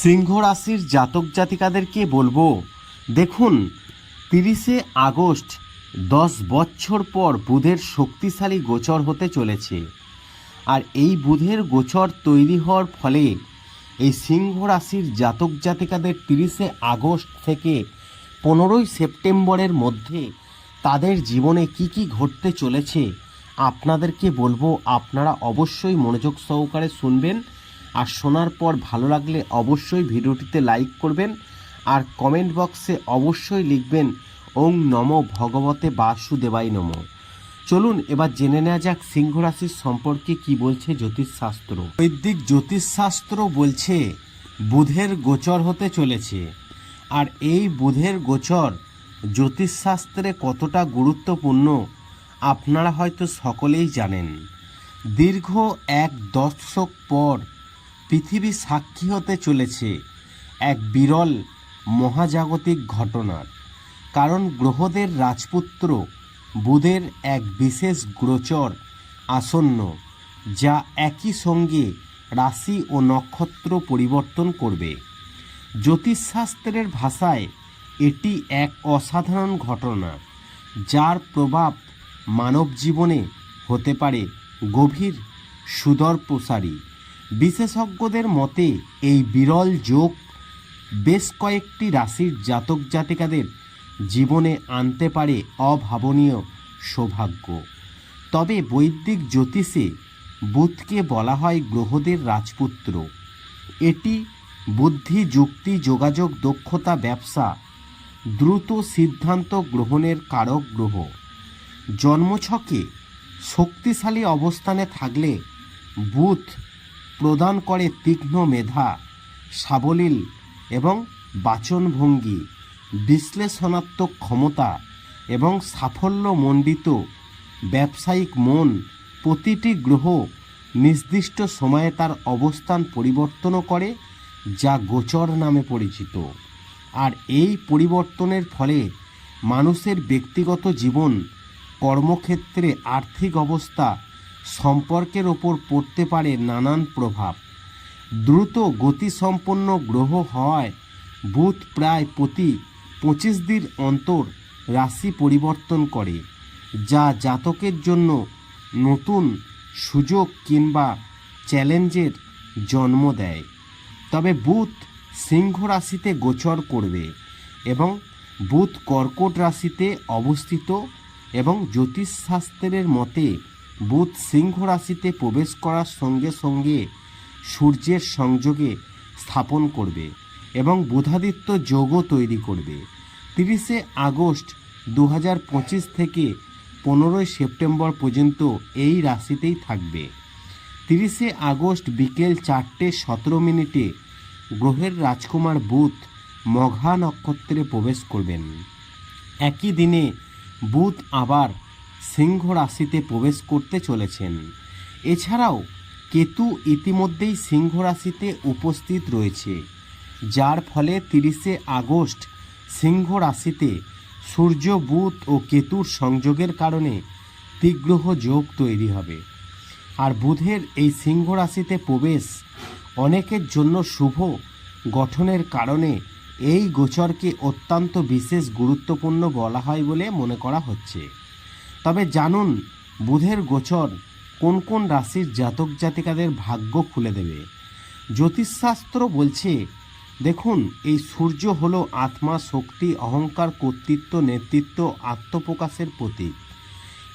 সিংহ রাশির জাতক জাতিকাদেরকে বলব, দেখুন, তিরিশে আগস্ট দশ বছর পর বুধের শক্তিশালী গোচর হতে চলেছে। আর এই বুধের গোচর তৈরি হওয়ার ফলে এই সিংহ রাশির জাতক জাতিকাদের তিরিশে আগস্ট থেকে পনেরোই সেপ্টেম্বরের মধ্যে তাদের জীবনে কি কি ঘটতে চলেছে, আপনাদেরকে বলব, আপনারা অবশ্যই মনোযোগ সহকারে শুনবেন। আর শোনার পর ভালো লাগলে অবশ্যই ভিডিওটিতে লাইক করবেন আর কমেন্ট বক্সে অবশ্যই লিখবেন, ওং নম ভগবতে বাসুদেবাই নম। চলুন এবার জেনে নেওয়া যাক সিংহ রাশির সম্পর্কে কি বলছে জ্যোতিষশাস্ত্র। বৈদিক জ্যোতিষশাস্ত্র বলছে, বুধের গোচর হতে চলেছে। আর এই বুধের গোচর জ্যোতিষশাস্ত্রে কতটা গুরুত্বপূর্ণ, আপনারা হয়তো সকলেই জানেন। দীর্ঘ এক দশক পর পৃথিবী সাক্ষী হতে চলেছে এক বিরল মহাজাগতিক ঘটনার। কারণ গ্রহদের রাজপুত্র বুধের এক বিশেষ গোচর আসন্ন, যা একই সঙ্গে রাশি ও নক্ষত্র পরিবর্তন করবে। জ্যোতিষশাস্ত্রের ভাষায় এটি এক অসাধারণ ঘটনা, যার প্রভাব মানব জীবনে হতে পারে গভীর সুদর প্রসারী বিশেষজ্ঞদের মতে, এই বিরল যোগ বেশ কয়েকটি রাশির জাতক জাতিকাদের জীবনে আনতে পারে অভাবনীয় সৌভাগ্য। তবে বৈদিক জ্যোতিষে বুধকে বলা হয় গ্রহদের রাজপুত্র। এটি বুদ্ধি, যুক্তি, যোগাযোগ, দক্ষতা, ব্যবসা, দ্রুত সিদ্ধান্ত গ্রহণের কারক গ্রহ। জন্মছকে শক্তিশালী অবস্থানে থাকলে বুধ প্রদান করে তীক্ষ্ণ মেধা, সাবলীল এবং বাচনভঙ্গি, বিশ্লেষণাত্মক ক্ষমতা এবং সাফল্যমণ্ডিত ব্যবসায়িক মন প্রতিটি গ্রহ নির্দিষ্ট সময়ে তার অবস্থান পরিবর্তনও করে, যা গোচর নামে পরিচিত। আর এই পরিবর্তনের ফলে মানুষের ব্যক্তিগত জীবন, কর্মক্ষেত্রে আর্থিক অবস্থা সম্পর্কের ওপর পড়তে পারে নানান প্রভাব। দ্রুত গতিসম্পন্ন গ্রহ হওয়ায় বুধ প্রায় প্রতি পঁচিশ দিন অন্তর রাশি পরিবর্তন করে, যা জাতকের জন্য নতুন সুযোগ কিংবা চ্যালেঞ্জের জন্ম দেয়। তবে বুধ সিংহ রাশিতে গোচর করবে এবং বুধ কর্কট রাশিতে অবস্থিত এবং জ্যোতিষশাস্ত্রের মতে বুধ সিংহ রাশিতে প্রবেশ করার সঙ্গে সঙ্গে সূর্যের সংযোগে স্থাপন করবে এবং বুধাদিত্য যোগও তৈরি করবে। তিরিশে আগস্ট দু হাজার পঁচিশ থেকে পনেরোই সেপ্টেম্বর পর্যন্ত এই রাশিতেই থাকবে। তিরিশে আগস্ট বিকেল চারটে সতেরো মিনিটে গ্রহের রাজকুমার বুধ মঘা নক্ষত্রে প্রবেশ করবেন। একই দিনে বুধ আবার সিংহ রাশিতে প্রবেশ করতে চলেছেন। এছাড়াও কেতু ইতিমধ্যেই সিংহ রাশিতে উপস্থিত রয়েছে, যার ফলে তিরিশে আগস্ট সিংহ রাশিতে সূর্য, বুধ ও কেতুর সংযোগের কারণে তীগ্রহ যোগ তৈরি হবে। আর বুধের এই সিংহ রাশিতে প্রবেশ অনেকের জন্য শুভ গঠনের কারণে এই গোচরকে অত্যন্ত বিশেষ গুরুত্বপূর্ণ বলা হয় বলে মনে করা হচ্ছে। তবে জানুন, বুধের গোচর কোন কোন রাশির জাতক জাতিকাদের ভাগ্য খুলে দেবে। জ্যোতিষশাস্ত্র বলছে, দেখুন, এই সূর্য হলো আত্মা, শক্তি, অহংকার, কর্তৃত্ব, নেতৃত্ব, আত্মপ্রকাশের প্রতীক।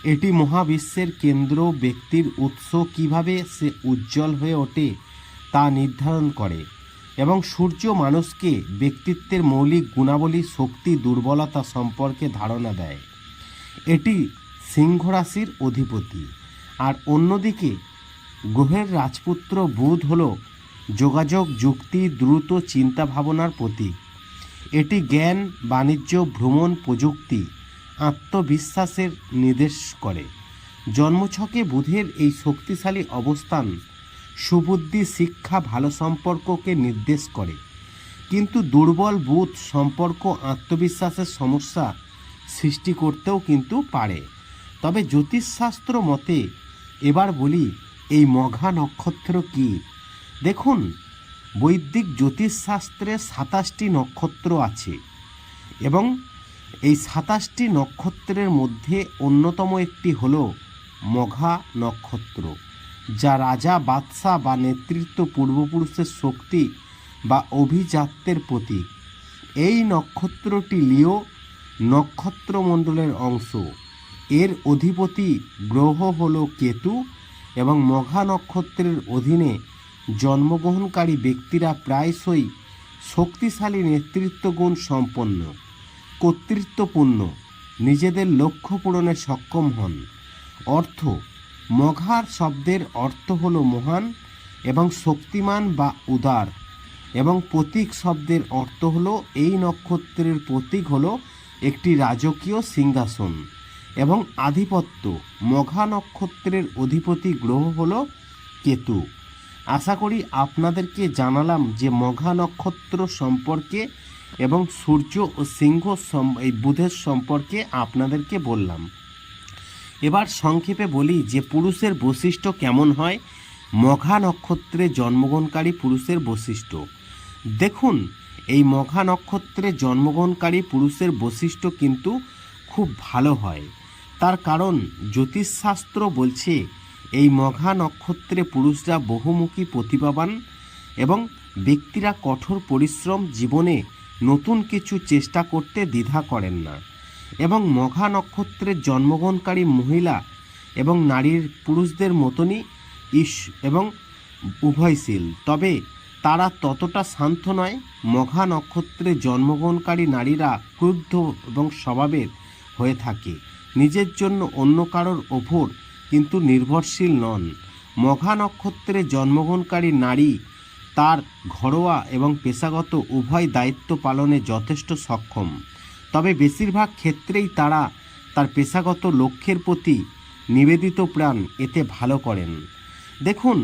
এটি মহাবিশ্বের কেন্দ্র, ব্যক্তির উৎস, কীভাবে সে উজ্জ্বল হয়ে ওঠে তা নির্ধারণ করে এবং সূর্য মানুষকে ব্যক্তিত্বের মৌলিক গুণাবলী, শক্তি, দুর্বলতা সম্পর্কে ধারণা দেয়। এটি সিংহ রাশির অধিপতি। আর অন্যদিকে, গ্রহের রাজপুত্র বুধ হল যোগাযোগ, যুক্তি, দ্রুত চিন্তা ভাবনার প্রতীক। এটি জ্ঞান, বাণিজ্য, ভ্রমণ, প্রযুক্তি, আত্মবিশ্বাসের নির্দেশ করে। জন্মছকে বুধের এই শক্তিশালী অবস্থান সুবুদ্ধি, শিক্ষা, ভালো সম্পর্ককে নির্দেশ করে। কিন্তু দুর্বল বুধ সম্পর্ক, আত্মবিশ্বাসের সমস্যা সৃষ্টি করতেও কিন্তু পারে। তবে জ্যোতিষশাস্ত্র মতে, এবার বলি, এই মঘা নক্ষত্র কি? দেখুন, বৈদিক জ্যোতিষশাস্ত্রে সাতাশটি নক্ষত্র আছে এবং এই সাতাশটি নক্ষত্রের মধ্যে অন্যতম একটি হল মঘা নক্ষত্র, যা রাজা, বাদশাহ বা নেতৃত্ব পূর্বপুরুষের শক্তি বা অভিজাত্যের প্রতীক। এই নক্ষত্রটি লিও নক্ষত্রমণ্ডলের অংশ। এর অধিপতি গ্রহ হল কেতু এবং মঘা নক্ষত্রের অধীনে জন্মগ্রহণকারী ব্যক্তিরা প্রায়শই শক্তিশালী নেতৃত্বগুণ সম্পন্ন, কর্তৃত্বপূর্ণ, নিজেদের লক্ষ্য পূরণে সক্ষম হন। অর্থ, মঘার শব্দের অর্থ হল মহান এবং শক্তিমান বা উদার এবং প্রতীক শব্দের অর্থ হলো এই নক্ষত্রের প্রতীক হলো একটি রাজকীয় সিংহাসন। এবং আধিপত্য। মঘা নক্ষত্রের অধিপতি গ্রহ হল কেতু। আশা করি আপনাদেরকে জানালাম যে মঘা নক্ষত্র সম্পর্কে এবং সূর্য ও সিংহ এই বুধের সম্পর্কে আপনাদেরকে বললাম। এবার সংক্ষেপে বলি যে পুরুষের বৈশিষ্ট্য কেমন হয়। মঘা নক্ষত্রে জন্মগ্রহণকারী পুরুষের বৈশিষ্ট্য। দেখুন, এই মঘা নক্ষত্রে জন্মগ্রহণকারী পুরুষের বৈশিষ্ট্য কিন্তু খুব ভালো হয়। তার কারণ জ্যোতিষশাস্ত্র বলছে, এই মঘা নক্ষত্রে পুরুষরা বহুমুখী প্রতিভাবান এবং ব্যক্তিরা কঠোর পরিশ্রম জীবনে নতুন কিছু চেষ্টা করতে দ্বিধা করেন না। এবং মঘা নক্ষত্রের জন্মগ্রহণকারী মহিলা এবং নারীর পুরুষদের মতনই ইস এবং উভয়শীল। তবে তারা ততটা শান্ত নয়। মঘা নক্ষত্রে জন্মগ্রহণকারী নারীরা ক্রুদ্ধ এবং স্বভাবের হয়ে থাকে। নিজের জন্য অন্য কারোর ওপর কিন্তু নির্ভরশীল নন। মঘা নক্ষত্রে জন্মগ্রহণকারী নারী তার ঘরোয়া এবং পেশাগত উভয় দায়িত্ব পালনে যথেষ্ট সক্ষম। তবে বেশিরভাগ ক্ষেত্রেই তারা তার পেশাগত লক্ষ্যের প্রতি নিবেদিত প্রাণ এতে ভালো করেন। দেখুন,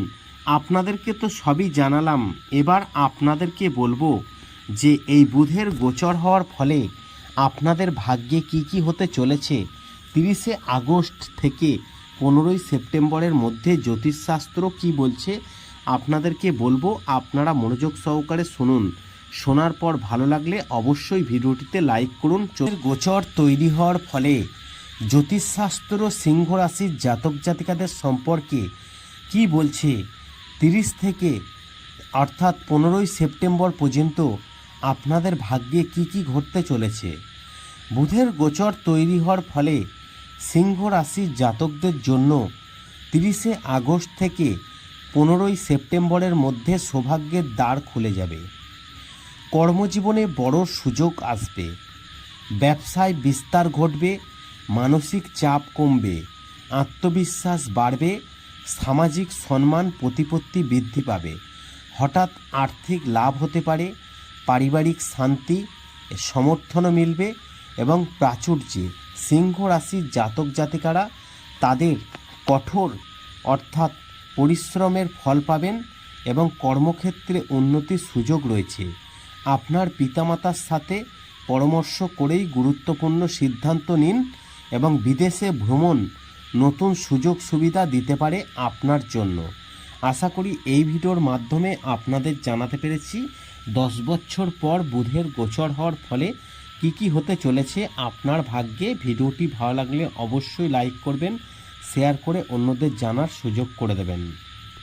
আপনাদেরকে তো সবই জানালাম। এবার আপনাদেরকে বলব যে এই বুধের গোচর হওয়ার ফলে আপনাদের ভাগ্যে কি কি হতে চলেছে তিরিশে আগস্ট থেকে পনেরোই সেপ্টেম্বরের মধ্যে জ্যোতিষশাস্ত্র কি বলছে আপনাদেরকে বলব, আপনারা মনোযোগ সহকারে শুনুন। শোনার পর ভালো লাগলে অবশ্যই ভিডিওটিতে লাইক করুন। গোচর তৈরি হওয়ার ফলে জ্যোতিষশাস্ত্র সিংহ রাশির জাতক জাতিকাদের সম্পর্কে কি বলছে? তিরিশ থেকে, অর্থাৎ পনেরোই সেপ্টেম্বর পর্যন্ত আপনাদের ভাগ্যে কি কি ঘটতে চলেছে? বুধের গোচর তৈরি হওয়ার ফলে সিংহ রাশির জাতকদের জন্য তিরিশে আগস্ট থেকে পনেরোই সেপ্টেম্বরের মধ্যে সৌভাগ্যের দ্বার খুলে যাবে। কর্মজীবনে বড় সুযোগ আসবে। ব্যবসায় বিস্তার ঘটবে, মানসিক চাপ কমবে, আত্মবিশ্বাস বাড়বে, সামাজিক সম্মান প্রতিপত্তি বৃদ্ধি পাবে। হঠাৎ আর্থিক লাভ হতে পারে, পারিবারিক শান্তি, সমর্থনও মিলবে এবং প্রাচুর্যে সিংহ রাশির জাতক জাতিকারা তাদের কঠোর অর্থাৎ পরিশ্রমের ফল পাবেন এবং কর্মক্ষেত্রে উন্নতির সুযোগ রয়েছে। আপনার পিতামাতার সাথে পরামর্শ করেই গুরুত্বপূর্ণ সিদ্ধান্ত নিন এবং বিদেশে ভ্রমণ নতুন সুযোগ সুবিধা দিতে পারে আপনার জন্য। আশা করি এই ভিডিওর মাধ্যমে আপনাদের জানাতে পেরেছি। দশ বছর পর বুধের গোচর হওয়ার ফলে কি কি হতে চলেছে আপনার ভাগ্যে? ভিডিওটি ভালো লাগলে অবশ্যই লাইক করবেন শেয়ার করে অন্যদের জানার সুযোগ করে দেবেন।